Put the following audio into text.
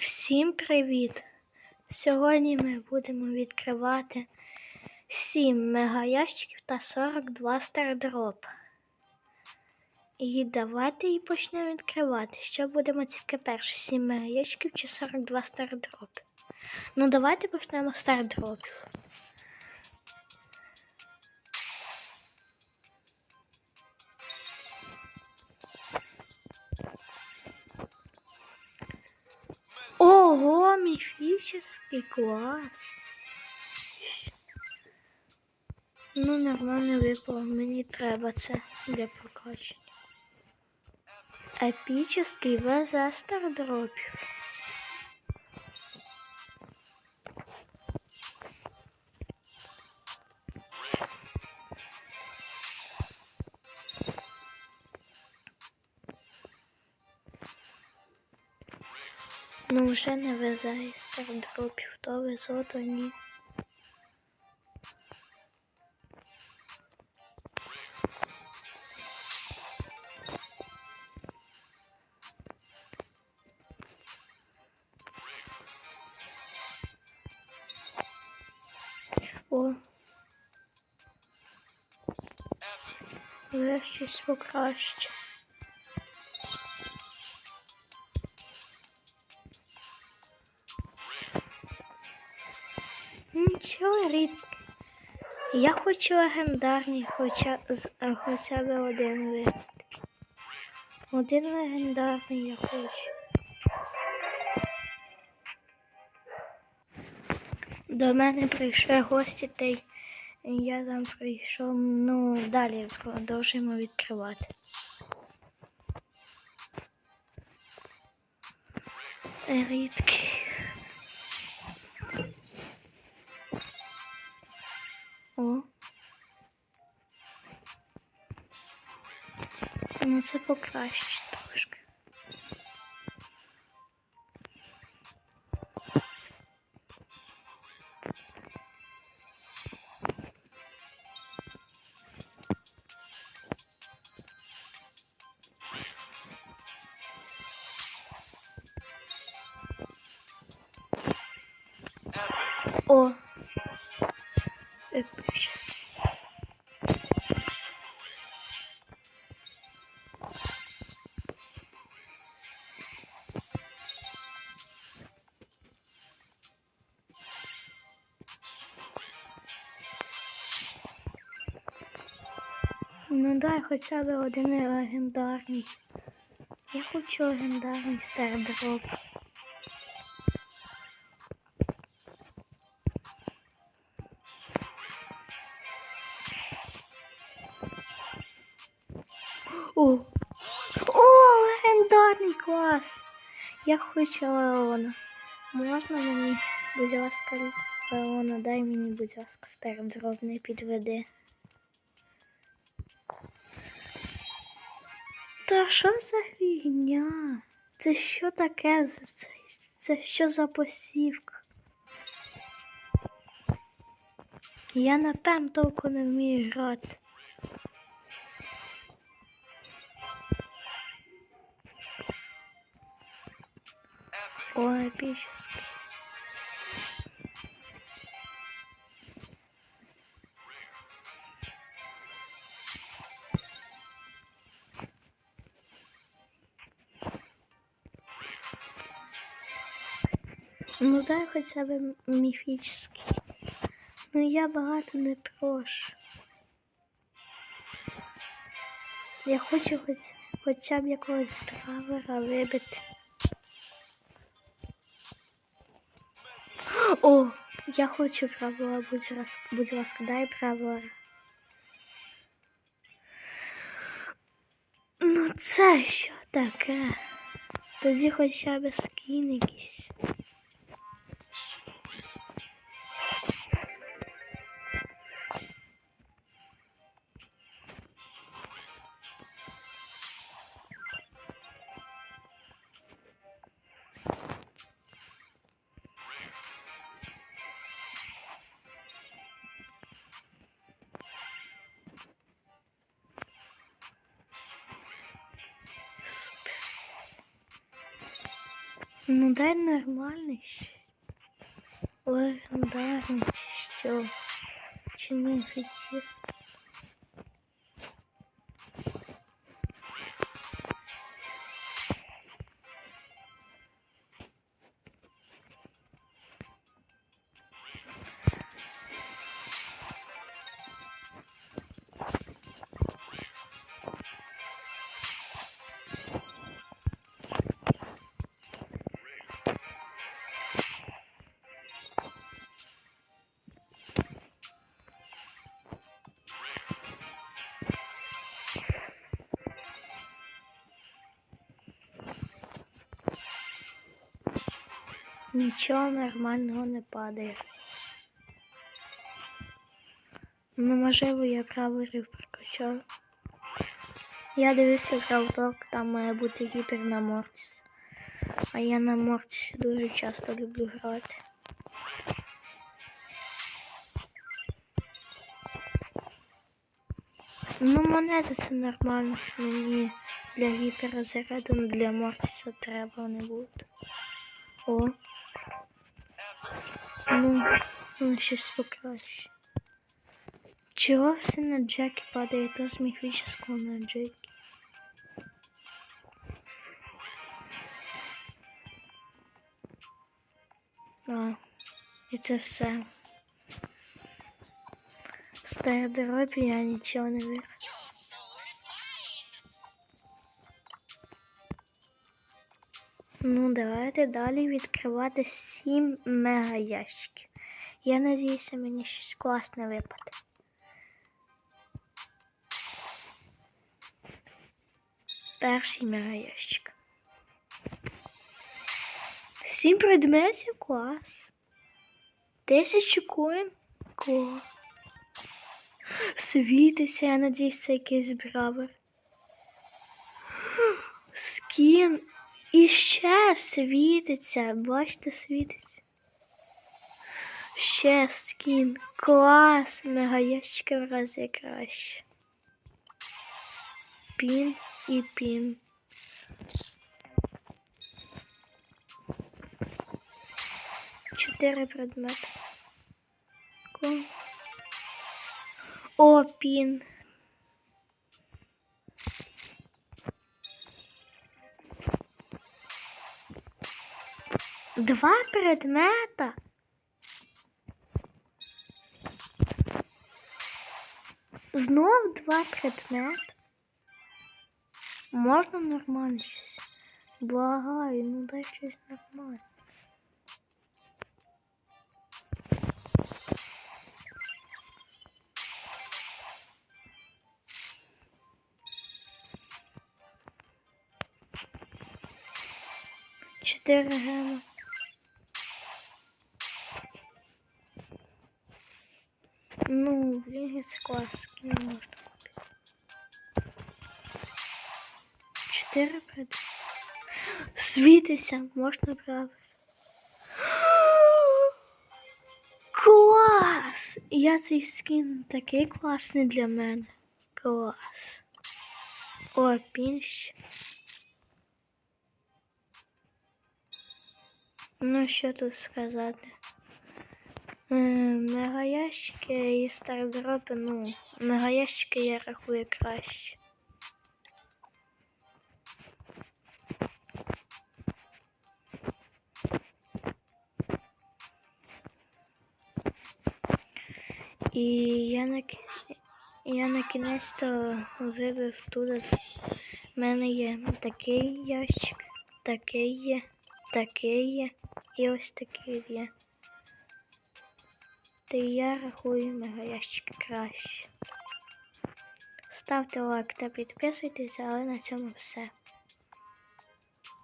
Всім привіт! Сьогодні ми будемо відкривати 7 мегаящиків та 42 стардроп. І давайте і почнемо відкривати. Що будемо тільки перше? 7 мегаящиків чи 42 стардроп? Ну, давайте почнемо з стардропів. Ого, міфічний клас. Ну, нормально випало, мені треба це для прокачення. Епічний ВЗ стардропів. Ну, вже не везе то везло, то ні. О. Вже щось покраще. Нічого рідко. Я хочу легендарний, хоча, з, е, хоча б один випадок. Один легендарний я хочу. До мене прийшли гості, та я там прийшов. Ну, далі продовжуємо відкривати. Рідкий. Ну, це покраще трошки. О! Ну дай хоча б один легендарний. Я хочу легендарний стардроп. О! О, легендарний клас! Я хочу Леона. Можна мені, будь ласка, Леона, дай мені, будь ласка, стардроп не підведи. Та що за фігня? Це що таке? Це, це що за посівка? Я напевно толку не вмію грати. О, эпический. Ну дай хоча б міфічний. Ну я багато не прошу. Я хочу хоч, хоча б якогось бравера вибити. О, я хочу бравера, будь, лас- будь ласка, дай бравера. Ну це що таке? Тоді хоча б скін якийсь. Ну дай нормальный. щось. Легендарний чи що. Чи не фетіс. Нічого нормального не падає. Ну, можливо, я каверів прокачав. Я дивився Гравток, там має бути гіпер на Мортіс. А я на Мортісі дуже часто люблю грати. Ну, монети це нормально. Мені для гіперозаряду, ну, для Мортіса треба не буде. О. Ну, ну щось покраще. Чого все на Джекі падає, то з міфічного на Джекі? А, і це все. Стає дорobі, я нічого не вірю. Ну, давайте далі відкривати 7 мега ящиків. Я надіюся, мені щось класне випаде. Перший мега ящик. Сім предметів клас. Тисячу коін. Клас. Світиться, я надіюсь, це якийсь бравер. Скін. І ще світиться. Бачите, світиться. Ще скін. Клас. Мега ящики в рази краще. Пін і пін. Чотири предмети. О, пін. Два предмета. Знов два предмета. Можна нормально щось. Благаю, ну дай щось нормальне. Чотири гема. Ну, блін, це клас, не можна купити. Чотири пред. Світиться, можна брати. Клас! Я цей скін такий класний для мене. Клас. О, пінщ. Ну, що тут сказати? Мегаящики і стардропи, ну, мегаящики я рахую краще. І я на, я на кінець то вибив туди. У мене є такий ящик, такий є, такий є і ось такий є. Та я рахую мегаящики краще. Ставте лайк та підписуйтесь, але на цьому все.